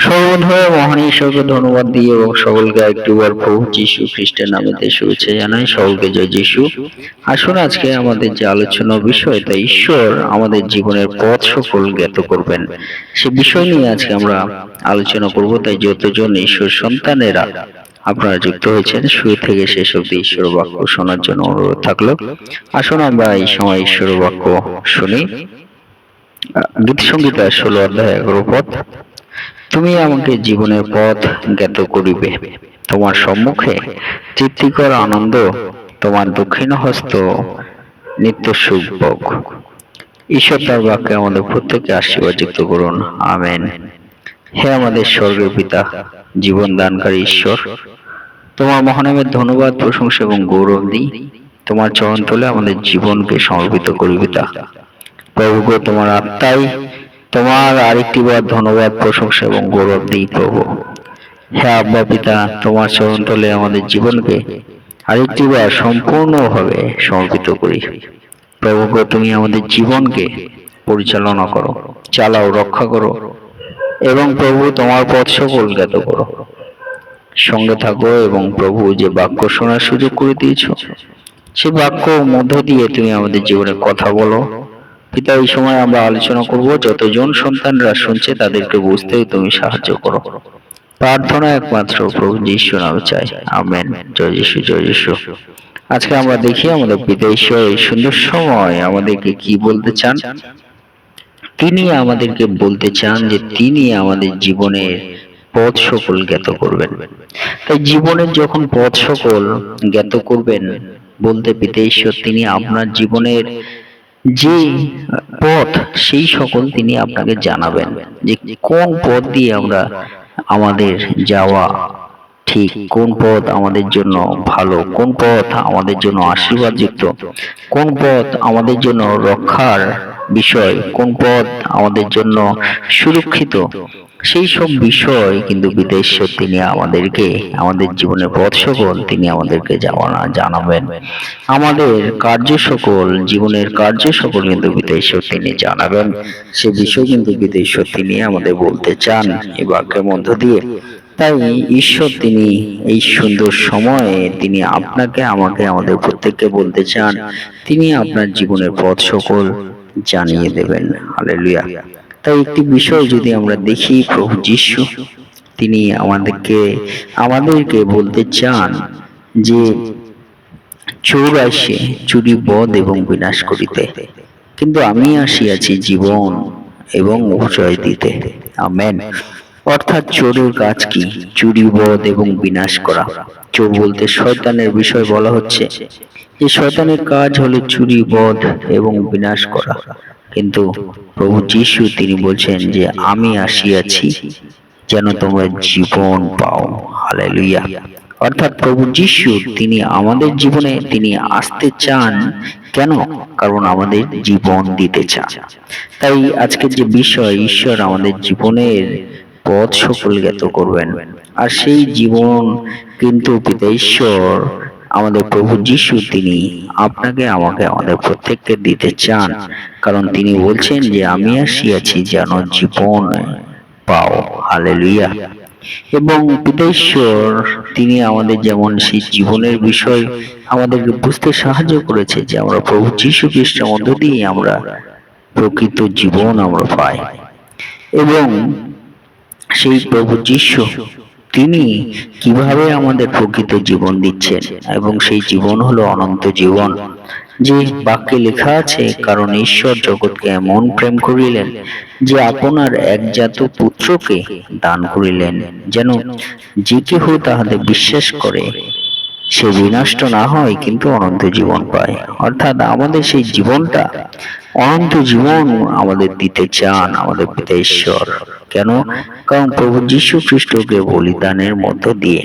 সর্বধর্ম মহান ঈশ্বরকে ধন্যবাদ দিয়ে এবং সকলকে একটিবার প্রভু যিশু খ্রিস্টের নামেতে শুভেচ্ছা জানাই। সকলকে জয় যিশু। আসুন আজকে আমাদের যে আলোচনা বিষয়, তা ঈশ্বর আমাদের জীবনের পথ সকল জ্ঞাত করবেন। সে বিষয় নিয়ে আজকে আমরা আলোচনা করব, তাই যতজন ঈশ্বর সন্তানেরা আপনারা যুক্ত হয়েছেন, শুরু থেকে শেষ অব্দি ঈশ্বর বাক্য শোনার জন্য অনুরোধ থাকল। আসুন আমরা এই সময় ঈশ্বর বাক্য শুনি। গীত সঙ্গীতা ষোলো অধ্যায় এগারো পথ তুমি আমাকে জীবনের পথ জ্ঞাত করিবে। তোমার সম্মুখে তৃপ্তিকর আনন্দ, তোমার দক্ষিণ হস্ত নিত্য সুখ ভোগ ঈশ্বর তার বাক্যে আমাদের প্রত্যেককে আশীর্বাদ যুক্ত করুন। আমেন। হে আমাদের স্বর্গের পিতা জীবন দানকারী ঈশ্বর, তোমার মহানামের ধন্যবাদ, প্রশংসা এবং গৌরব দিই। তোমার চরণ তলে আমাদের জীবনকে সমর্পিত করি পিতা প্রভু তোমার আত্মাই তোমার আরেকটি বার ধন্যবাদ, প্রশংসা এবং গৌরব দিই প্রভু। হ্যাঁ আব্বা পিতা, তোমার চরণ তলে আমাদের জীবনকে আরেকটি বার সম্পূর্ণভাবে সমর্পিত করি। প্রভু, তুমি আমাদের জীবনকে পরিচালনা করো, চালাও, রক্ষা করো এবং প্রভু, তোমার পথ সকল জ্ঞাত করো। সঙ্গে থাকো এবং প্রভু, যে বাক্য শোনার সুযোগ করে দিয়েছ, সে বাক্য মধ্য দিয়ে তুমি আমাদের জীবনে কথা বলো। পিতা এই সময় আমরা আলোচনা করব, যতজন সন্তানরা শুনছে তাদেরকে বুঝতেও তুমি সাহায্য করো। প্রার্থনা একমাত্র প্রভু যিশু নামে চাই। আমেন। জয় যিশু জয় যিশু। আজকে আমরা দেখি আমাদের পিতা ঈশ্বর এই সুন্দর সময় আমাদেরকে কি বলতে চান? তিনি আমাদেরকে বলতে চান যে তিনি আমাদের জীবনের পথ সকল জ্ঞাত করবেন। তাই জীবনের যখন পথ সকল জ্ঞাত করবেন, বলতে পিতা ঈশ্বর, তিনি আপনার জীবনের যে পথ সেই সকল তিনি আপনাকে জানাবেন যে কোন পথ দিয়ে আমরা আমাদের যাওয়া ঠিক, কোন পথ আমাদের জন্য ভালো, কোন পথ আমাদের জন্য আশীর্বাদযুক্ত, কোন পথ আমাদের জন্য রক্ষার বিষয় কোন পথ আমাদের জন্য সুরক্ষিত? সেই সব বিষয় কিন্তু বিদেশ্বর তিনি আমাদেরকে, আমাদের জীবনের পথ সকল তিনি আমাদেরকে জানা, জানাবেন। আমাদের কার্য সকল, জীবনের কার্য সকল কিন্তু বিদেশ্বর তিনি জানাবেন। সে বিষয় কিন্তু বিদেশ্বর তিনি আমাদের বলতে চান, এই বাক্যের মধ্য দিয়ে। তাই ঈশ্বর তিনি এই সুন্দর সময়ে তিনি আপনাকে, আমাকে, আমাদের প্রত্যেককে বলতে চান। তিনি আপনার জীবনের পথ সকল। জানিয়ে দেবেন। হালেলুয়া তাই একটি বিষয় যদি আমরা দেখি প্রভু যিশু তিনি আমাদেরকে আমাদেরকে বলতে চান যে চোর আসে চুরি বধ এবং বিনাশ করিতে। কিন্তু আমি আসিয়াছি জীবন এবং জয় দিতে। আমেন। অর্থাৎ চোরের কাজ কি? চুরি বধ এবং বিনাশ করা। চোর বলতে শয়তানের বিষয় বলা হচ্ছে। যে শয়তানের কাজ হলো চুরি, বধ এবং বিনাশ করা। কিন্তু প্রভু যিশু তিনি বলছেন যে, আমি আসিয়াছি যেন তোমরা জীবন পাও। হালেলুইয়া অর্থাৎ প্রভু যিশু তিনি আমাদের জীবনে তিনি আসতে চান কেন? কারণ আমাদের জীবন দিতে চান। তাই আজকের যে বিষয়, ঈশ্বর আমাদের জীবনের পথ সকল জ্ঞাত করবেন। আর সেই জীবন কিন্তু পিতা ঈশ্বর আমাদের প্রভু যিশু তিনি আপনাকে আমাকে আমাদের প্রত্যেককে দিতে চান কারণ তিনি বলছেন যে আমি আসিয়াছি যেন জীবন পাও। হালেলুইয়া এবং পিতেশ্বর তিনি আমাদের যেমন সেই জীবনের বিষয় আমাদেরকে বুঝতে সাহায্য করেছে যে আমরা প্রভু যীশু খ্রিস্টের মধ্য দিয়ে আমরা প্রকৃত জীবন আমরা পাই। এবং সেই প্রভু যিশু তিনি কীভাবে আমাদের প্রকৃত জীবন দিচ্ছেন এবং সেই জীবন হলো অনন্ত জীবন। যে বাক্যে লেখা আছে, কারণ ঈশ্বর জগৎকে এমন প্রেম করিলেন যে আপনার একজাত পুত্রকে দান করিলেন, যেন যে কেহ তাহাদের বিশ্বাস করে সে বিনষ্ট না হয়, কিন্তু অনন্ত জীবন পায়। অর্থাৎ আমাদের সেই জীবনটা অনন্ত জীবন আমাদের দিতে চান, আমাদের পিতা ঈশ্বর। কেন? কারণ প্রভু যীশু খ্রিস্টকে বলিদানের মধ্য দিয়ে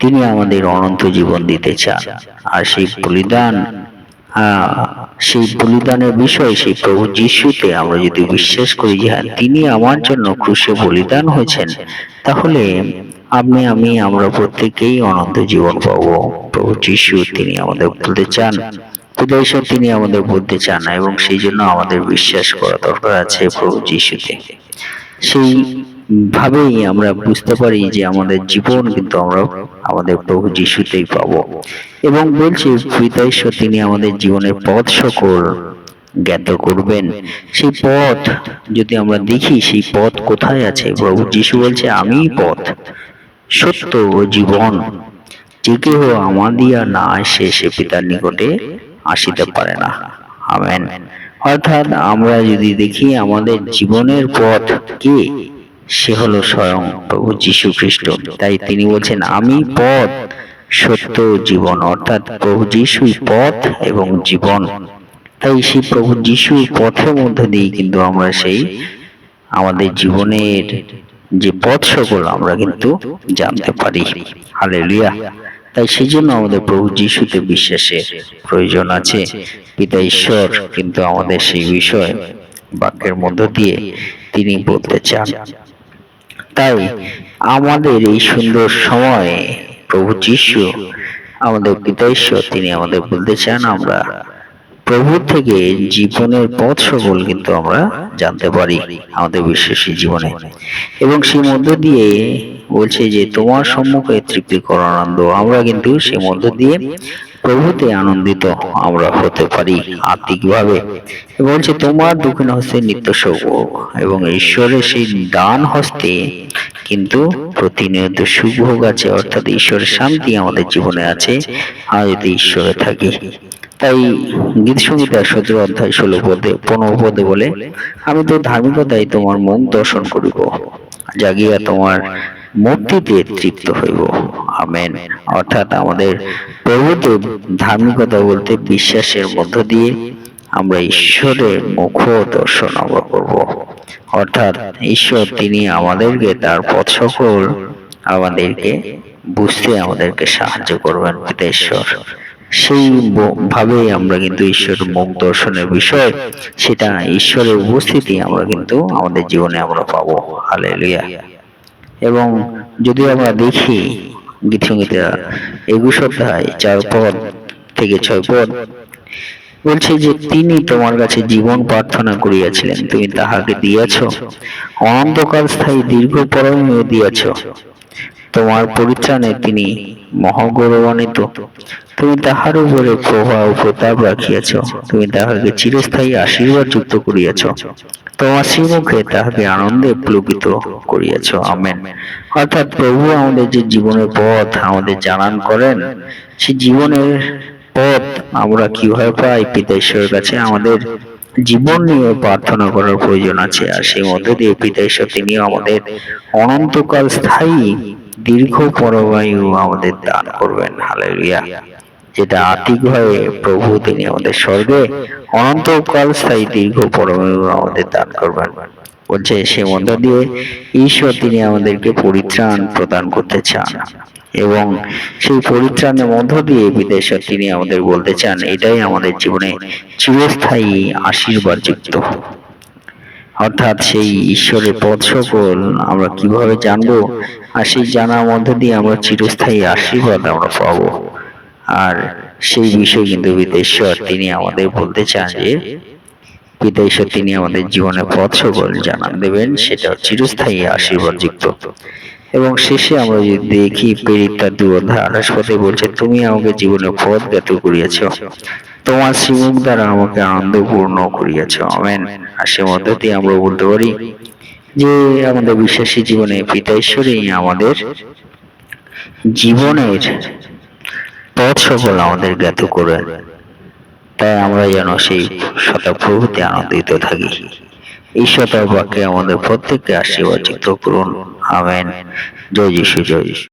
তিনি আমাদের অনন্ত জীবন দিতে চান। আর সেই বলিদান সেই বলিদানের বিষয় সেই প্রভু যিশুতে আমরা যদি বিশ্বাস করি যে হ্যাঁ তিনি আমার জন্য ক্রুশে বলিদান হয়েছেন, তাহলে আপনি, আমি, আমরা প্রত্যেকেই অনন্ত জীবন পাব। প্রভু যিশু, তিনি আমাদের বলতে চান। খুদাইশ্বর তিনি আমাদের বলতে চান এবং সেই জন্য আমাদের বিশ্বাস করা দরকার আছে প্রভু যিশুতে সেই ভাবেই আমরা বুঝতে পারি যে আমাদের জীবন কিন্তু আমরা আমাদের প্রভু যিশুতেই পাবো। এবং বলছি, পিতা ঈশ্বর, তিনি আমাদের জীবনের পথ সকল জ্ঞাত করবেন। সেই পথ যদি আমরা দেখি, সেই পথ কোথায় আছে? প্রভু যিশু বলছে, আমিই পথ। সত্য ও জীবন। যে কেহ আমার দিয়া না আসে সে পিতার নিকটে আসিতে পারে না। আমেন। অর্থাৎ আমরা যদি দেখি আমাদের জীবনের পথ কে, সে হলো স্বয়ং প্রভু যীশু খ্রিস্ট তাই তিনি বলছেন, আমি পথ, সত্য জীবন। অর্থাৎ প্রভু যিশুই পথ এবং জীবন। তাই সেই প্রভু যিশুর পথের মধ্যে দিয়ে কিন্তু আমরা সেই আমাদের জীবনের যে পথ সকল আমরা কিন্তু জানতে পারি। হালেলুয়া। তাই সেই জন্য আমাদের প্রভু যিশুতে বিশ্বাসের প্রয়োজন আছে। পিতা ঈশ্বর কিন্তু আমাদের সেই বিষয় বাক্যের মধ্য দিয়ে তিনি বলতে চান। তাই আমাদের এই সুন্দর সময়ে প্রভু যিশু আমাদের পিতা ঈশ্বর তিনি আমাদের বলতে চান আমরা প্রভু থেকে জীবনের পথ সকল কিন্তু আমরা জানতে পারি আমাদের বিশ্বাসী জীবনে। এবং সেই মধ্য দিয়ে বলছে যে, তোমার সম্মুখে তৃপ্তিকর আনন্দ আমরা কিন্তু সে মধ্য দিয়ে প্রভুতে আনন্দিত আমরা হতে পারি আত্মিকভাবে। বলছে, তোমার দক্ষিণ হস্তে নিত্য সৌভ এবং ঈশ্বরের সেই দান হস্তে কিন্তু প্রতিনিয়ত সুভোগ আছে। অর্থাৎ ঈশ্বরের শান্তি আমাদের জীবনে আছে আর যদি ঈশ্বরে থাকি। তাই গীত সংগীতার সতেরো অধ্যায় ষোলো পদে, পনেরো পদে বলে, আমি তো ধার্মিকতাই তোমার মন দর্শন করিব, জাগিয়া তোমার মূর্তিতে তৃপ্ত হইব। আমেন। অর্থাৎ আমাদের প্রভুতে ধার্মিকতা বলতে বিশ্বাসের মধ্য দিয়ে আমরা ঈশ্বরের মুখ দর্শন আমরা করব। অর্থাৎ ঈশ্বর তিনি আমাদেরকে, তার পথ সকল আমাদেরকে বুঝতে আমাদেরকে সাহায্য করবেন ঈশ্বর সেই ভাবে আমরা কিন্তু ঈশ্বরের মুখ দর্শনের বিষয়, সেটা ঈশ্বরের উপস্থিতি আমরা কিন্তু আমাদের জীবনে আমরা পাবো। হালেলুয়া। এবং যদি আমরা দেখি গীতসঙ্গীতা একুশ অধ্যায় চার পদ থেকে ছয় পদ, বলছে যে তিনি তোমার কাছে জীবন প্রার্থনা করিয়াছিলেন, তুমি তাহাকে দিয়াছ, অনন্তকাল স্থায়ী দীর্ঘ পরমীয় দিয়াছ। তোমার পরিত্রাণে তিনি মহাগৌরবান্বিত। তুমি তাহার উপরে প্রভাব প্রতাপ রাখিয়াছ। তুমি তাহাকে চিরস্থায়ী আশীর্বাদ যুক্ত করিয়াছ। তোমার শ্রীমুখে তাহাকে আনন্দে প্লুকিত করিয়াছ। আমেন। অর্থাৎ প্রভু আমাদের যে জীবনের পথ আমাদের জানান করেন সে জীবনের পথ আমরা কীভাবে পাই পিতা ঈশ্বরের কাছে আমাদের জীবন নিয়ে প্রার্থনা করার প্রয়োজন আছে। আর সেই মধ্য দিয়ে পিতা ঈশ্বর তিনি আমাদের অনন্তকাল স্থায়ী, দীর্ঘ পরবায়ু আমাদের দান করবেন। হালেলুয়া। যেটা আতিক হয়ে প্রভু, তিনি আমাদের স্বর্গে অনন্তকাল স্থায়ী দীর্ঘ পরবায়ু আমাদের দান করবেন। বলছে, সে মধ্য দিয়ে ঈশ্বর তিনি আমাদেরকে পরিত্রাণ প্রদান করতে চান। এবং সেই পরিত্রাণের মধ্য দিয়ে বিদেশ্বর তিনি আমাদের বলতে চান, এটাই আমাদের জীবনে চিরস্থায়ী আশীর্বাদ যুক্ত অর্থাৎ সেই ঈশ্বরের পথ সকল আমরা কীভাবে জানব? আর সেই জানার মধ্য দিয়ে আমরা চিরস্থায়ী আশীর্বাদ আমরা পাবো। আর সেই বিষয়ে কিন্তু বিদেশ্বর তিনি আমাদের বলতে চান যে পিতা ঈশ্বর তিনি আমাদের জীবনে পথ সকল জানান দেবেন, সেটা চিরস্থায়ী আশীর্বাদ যুক্ত এবং শেষে আমরা যদি দেখি প্রেরিত তার দু অধ্যায় আঠাশ পথে বলছে, তুমি আমাকে জীবনে পথ জ্ঞাত করিয়াছ। তোমার শ্রীমুখ দ্বারা আমাকে আনন্দপূর্ণ করিয়াছ। আমেন। আর সে মধ্য দিয়ে আমরা বলতে পারি যে, আমাদের বিশ্বাসী জীবনে পিতা ঈশ্বরই আমাদের জীবনের পথ সকল আমাদের জ্ঞাত করেন তাই আমরা যেন সেই শতপ্রভুতে আনন্দিত থাকি। ঈশ্বর বাক্যে আমাদের প্রত্যেককে আশীর্বাদ করুন আমেন। জয় যিশু, জয়